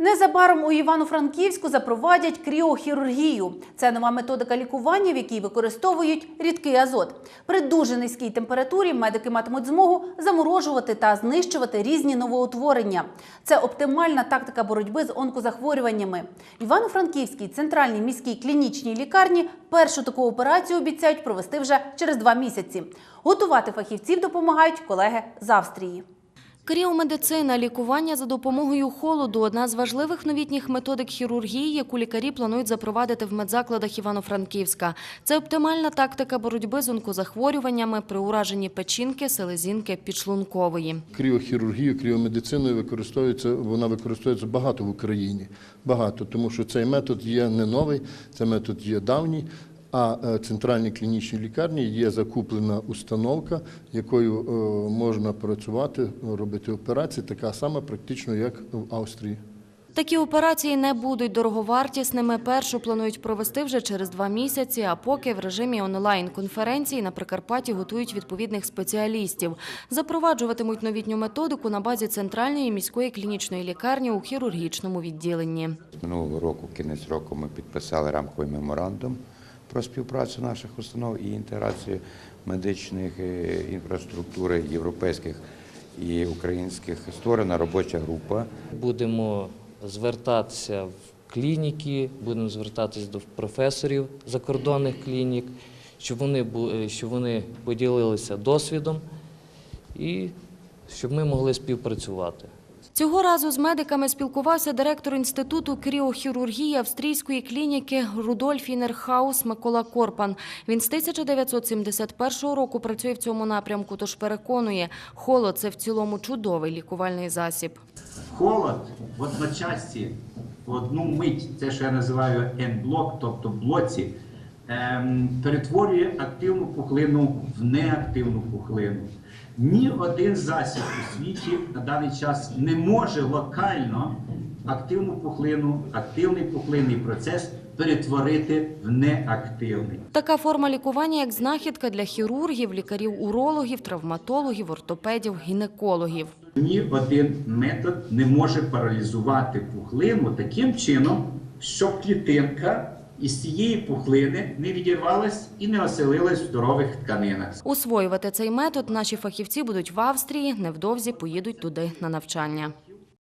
Незабаром у Івано-Франківську запровадять кріохірургію. Це нова методика лікування, в якій використовують рідкий азот. При дуже низькій температурі медики матимуть змогу заморожувати та знищувати різні новоутворення. Це оптимальна тактика боротьби з онкозахворюваннями. Івано-Франківській центральній міській клінічній лікарні першу таку операцію обіцяють провести вже через два місяці. Готувати фахівців допомагають колеги з Австрії. Кріомедицина, лікування за допомогою холоду – одна з важливих новітніх методик хірургії, яку лікарі планують запровадити в медзакладах Івано-Франківська. Це оптимальна тактика боротьби з онкозахворюваннями при ураженні печінки, селезінки, підшлункової. Кріохірургію, кріомедициною використовується, вона використовується багато в Україні. Багато, тому що цей метод є не новий, цей метод є давній. А е, центральній клінічній лікарні є закуплена установка, якою е, можна працювати, робити операції, така сама практично, як в Австрії. Такі операції не будуть дороговартісними. Першу планують провести вже через два місяці, а поки в режимі онлайн-конференції на Прикарпатті готують відповідних спеціалістів. Запроваджуватимуть новітню методику на базі центральної міської клінічної лікарні у хірургічному відділенні. Минулого року, кінець року, ми підписали рамковий меморандум про співпрацю наших установ і інтеграцію медичних е, інфраструктури європейських і українських. Створена робоча група. Будемо звертатися в клініки, будемо звертатися до професорів закордонних клінік, щоб вони, е, щоб вони поділилися досвідом і щоб ми могли співпрацювати. Цього разу з медиками спілкувався директор інституту кріохірургії австрійської клініки Рудольф Інерхаус Микола Корпан. Він з 1971 року працює в цьому напрямку, тож переконує, холод – це в цілому чудовий лікувальний засіб. холод в одночасці, в одну мить, це що я називаю N-блок, тобто блоці, перетворює активну пухлину в неактивну пухлину. Ні один засіб у світі на даний час не може локально активну пухлину, активний пухлинний процес перетворити в неактивний. Така форма лікування, як знахідка для хірургів, лікарів-урологів, травматологів, ортопедів, гінекологів. Ні один метод не може паралізувати пухлину таким чином, щоб клітинка із цієї пухлини не відірвалась і не оселилась в здорових тканинах. Усвоювати цей метод наші фахівці будуть в Австрії, невдовзі поїдуть туди на навчання.